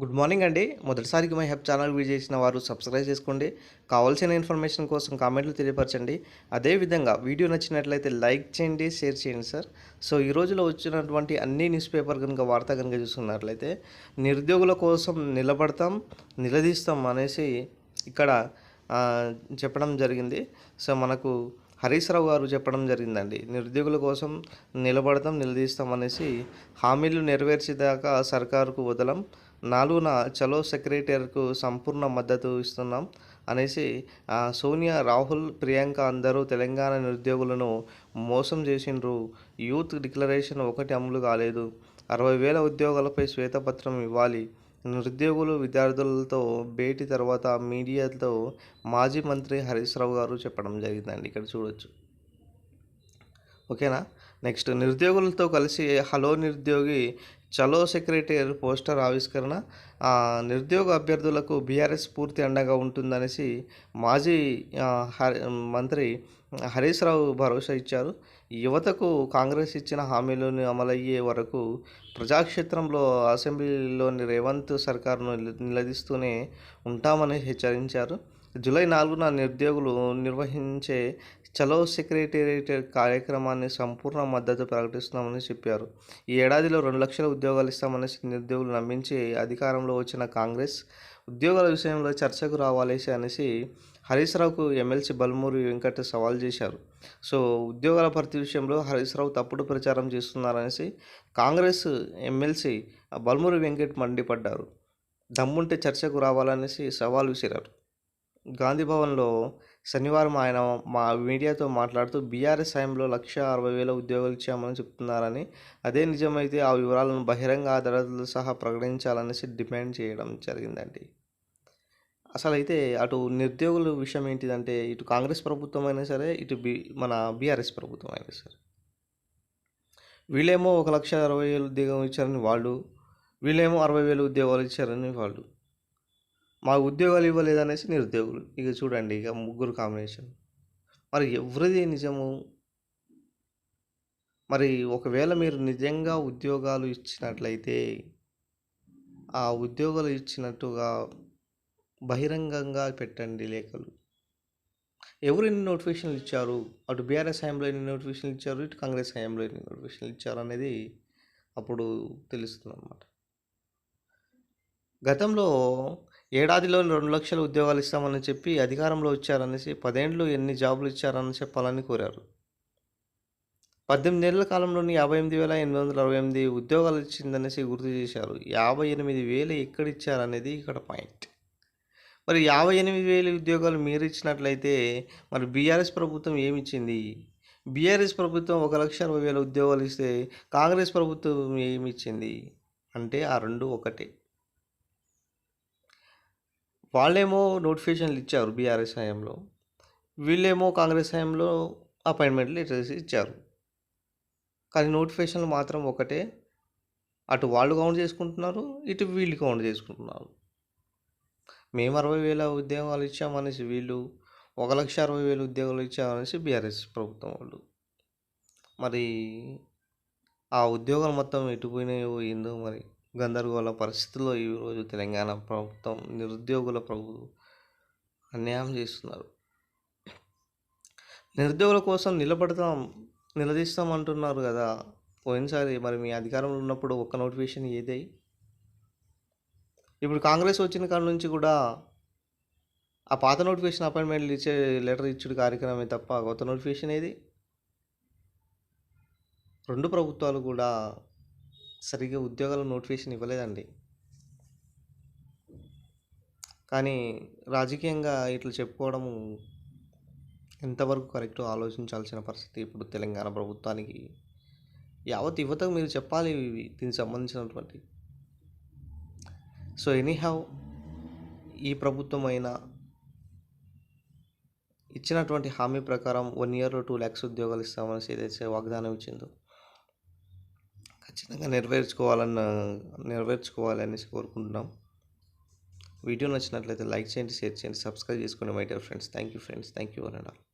Good morning అండి. మొదటిసారికి my help channel visit చేసిన వారు సబ్స్క్రైబ్ చేసుకోండి. కావాల్సిన ఇన్ఫర్మేషన్ కోసం కామెంట్లు తెలియపరచండి. అదేవిధంగా వీడియో నచ్చినట్లయితే లైక్ చేయండి షేర్ చేయండి సార్. సో ఈ రోజులో వచ్చినటువంటి అన్ని న్యూస్ పేపర్ కనుక వార్త కనుక చూసుకున్నట్లయితే నిరుద్యోగుల కోసం నిలబడతాం నిలదీస్తాం అనేసి ఇక్కడ చెప్పడం జరిగింది. సో మనకు హరీష్ రావు గారు చెప్పడం జరిగిందండి. నిరుద్యోగుల కోసం నిలబడతాం నిలదీస్తాం అనేసి హామీలు నెరవేర్చేదాకా సర్కారుకు వదలం. నాలుగున చలో సెక్రటరీకు సంపూర్ణ మద్దతు ఇస్తున్నాం అనేసి సోనియా రాహుల్ ప్రియాంక అందరూ తెలంగాణ నిరుద్యోగులను మోసం చేసిండ్రు. యూత్ డిక్లరేషన్ ఒకటి అమలు కాలేదు. అరవై వేల ఉద్యోగాలపై శ్వేతపత్రం ఇవ్వాలి. నిరుద్యోగులు విద్యార్థులతో భేటీ తర్వాత మీడియాతో మాజీ మంత్రి హరీష్ రావు గారు చెప్పడం జరిగిందండి. ఇక్కడ చూడొచ్చు. ఓకేనా? నెక్స్ట్ నిరుద్యోగులతో కలిసి హలో నిరుద్యోగి చలో సెక్రటరీ పోస్టర్ ఆవిష్కరణ నిరుద్యోగ అభ్యర్థులకు బీఆర్ఎస్ పూర్తి అండగా ఉంటుందనేసి మాజీ మంత్రి హరీష్ రావు భరోసా ఇచ్చారు. యువతకు కాంగ్రెస్ ఇచ్చిన హామీలను అమలయ్యే వరకు ప్రజాక్షేత్రంలో అసెంబ్లీలోని రేవంత్ సర్కారును నిలదీస్తూనే ఉంటామని హెచ్చరించారు. జూలై నాలుగున నిరుద్యోగులు నిర్వహించే చలో సెక్రటేరియట్ కార్యక్రమాన్ని సంపూర్ణ మద్దతు ప్రకటిస్తున్నామని చెప్పారు. ఈ ఏడాదిలో రెండు లక్షల ఉద్యోగాలు ఇస్తామని నిరుద్యోగులు నమ్మించి అధికారంలో వచ్చిన కాంగ్రెస్ ఉద్యోగాల విషయంలో చర్చకు రావాలేసి అనేసి హరీష్ రావుకు ఎమ్మెల్సీ బల్మూరి వెంకట సవాల్ చేశారు. సో ఉద్యోగాల భర్తీ విషయంలో హరీష్ రావు తప్పుడు ప్రచారం చేస్తున్నారనేసి కాంగ్రెస్ ఎమ్మెల్సీ బల్మూరి వెంకట్ మండిపడ్డారు. దమ్ముంటే చర్చకు రావాలనేసి సవాల్ విసిరారు. గాంధీ భవన్లో శనివారం ఆయన మా మీడియాతో మాట్లాడుతూ బీఆర్ఎస్ హయాంలో లక్ష అరవై వేల ఉద్యోగాలు ఇచ్చామని చెప్తున్నారని అదే నిజమైతే ఆ వివరాలను బహిరంగ ఆధారాలతో సహా ప్రకటించాలనేసి డిమాండ్ చేయడం జరిగిందండి. అసలు అయితే అటు నిరుద్యోగుల విషయం ఏంటిదంటే ఇటు కాంగ్రెస్ ప్రభుత్వం అయినా సరే ఇటు బి మన బీఆర్ఎస్ ప్రభుత్వం అయినా సరే. వీళ్ళేమో ఒక లక్ష అరవై వేలు ఉద్యోగం ఇచ్చారని వాళ్ళు వీళ్ళేమో అరవై వేలు ఉద్యోగాలు ఇచ్చారని వాళ్ళు. మా ఉద్యోగాలు ఇవ్వలేదనేసి నిరుద్యోగులు. ఇక చూడండి ఇక ముగ్గురు కాంబినేషన్ మరి ఎవరిది నిజము? మరి ఒకవేళ మీరు నిజంగా ఉద్యోగాలు ఇచ్చినట్లయితే ఆ ఉద్యోగాలు ఇచ్చినట్టుగా బహిరంగంగా పెట్టండి లేఖలు. ఎవరు ఎన్ని నోటిఫికేషన్లు ఇచ్చారు? అటు బీఆర్ఎస్ హయాంలో ఎన్ని నోటిఫికేషన్లు ఇచ్చారు? ఇటు కాంగ్రెస్ హయాంలో ఎన్ని నోటిఫికేషన్లు ఇచ్చారు అనేది అప్పుడు తెలుస్తుంది అన్నమాట గతంలో ఏడాదిలో రెండు లక్షల ఉద్యోగాలు ఇస్తామని చెప్పి అధికారంలో వచ్చారనేసి పదేండ్లు ఎన్ని జాబులు ఇచ్చారని చెప్పాలని కోరారు. పద్దెనిమిది ఏళ్ళ కాలంలోని యాభై ఎనిమిది వేల ఎనిమిది వందల అరవై ఎనిమిది ఉద్యోగాలు ఇచ్చిందనేసి గుర్తు చేశారు. యాభై ఎనిమిది వేలు ఎక్కడ ఇచ్చారనేది ఇక్కడ పాయింట్. మరి యాభై ఎనిమిది వేల ఉద్యోగాలు మీరు ఇచ్చినట్లయితే మరి బీఆర్ఎస్ ప్రభుత్వం ఏమి ఇచ్చింది? బీఆర్ఎస్ ప్రభుత్వం ఒక లక్ష అరవై వేల ఉద్యోగాలు ఇస్తే కాంగ్రెస్ ప్రభుత్వం ఏమి ఇచ్చింది? అంటే ఆ రెండు ఒకటే. వాళ్ళేమో నోటిఫికేషన్లు ఇచ్చారు బీఆర్ఎస్ హయాంలో. వీళ్ళేమో కాంగ్రెస్ హయాంలో అపాయింట్మెంట్ చేసి ఇచ్చారు. కానీ నోటిఫికేషన్లు మాత్రం ఒకటే. అటు వాళ్ళు కౌంట్ చేసుకుంటున్నారు ఇటు వీళ్ళు కౌంట్ చేసుకుంటున్నారు. మేము అరవై వేల ఉద్యోగాలు ఇచ్చామనేసి వీళ్ళు ఒక లక్ష అరవై వేల ఉద్యోగాలు ఇచ్చామనేసి బీఆర్ఎస్ ప్రభుత్వం వాళ్ళు. మరి ఆ ఉద్యోగాలు మొత్తం ఎటుపోయినాయో ఏందో మరి. గందరగోళ పరిస్థితుల్లో ఈరోజు తెలంగాణ ప్రభుత్వం నిరుద్యోగుల ప్రభు అన్యాయం చేస్తున్నారు. నిరుద్యోగుల కోసం నిలబడతాం నిలదీస్తాం అంటున్నారు కదా. పోయినసారి మరి మీ అధికారంలో ఉన్నప్పుడు ఒక్క నోటిఫికేషన్ ఏదై? ఇప్పుడు కాంగ్రెస్ వచ్చిన కాడ నుంచి కూడా ఆ పాత నోటిఫికేషన్ అపాయింట్మెంట్లు ఇచ్చే లెటర్ ఇచ్చుడు కార్యక్రమమే తప్ప కొత్త నోటిఫికేషన్ ఏది? రెండు ప్రభుత్వాలు కూడా సరిగ్గా ఉద్యోగాల నోటిఫికేషన్ ఇవ్వలేదండి. కానీ రాజకీయంగా ఇట్లా చెప్పుకోవడం ఎంతవరకు కరెక్టో ఆలోచించాల్సిన పరిస్థితి ఇప్పుడు తెలంగాణ ప్రభుత్వానికి? యావత్ యువతకు మీరు చెప్పాలి దీనికి సంబంధించినటువంటి. సో ఎనీహౌ ఈ ప్రభుత్వం అయినా ఇచ్చినటువంటి హామీ ప్రకారం వన్ ఇయర్లో టూ ల్యాక్స్ ఉద్యోగాలు ఇస్తామని ఏదైతే వాగ్దానం ఇచ్చిందో ఖచ్చితంగా నెరవేర్చుకోవాలన్న నెరవేర్చుకోవాలి అనేసి కోరుకుంటున్నాం. వీడియో నచ్చినట్లయితే లైక్ చేయండి షేర్ చేయండి సబ్స్క్రైబ్ చేసుకోండి my dear friends. Thank you friends thank you అనండి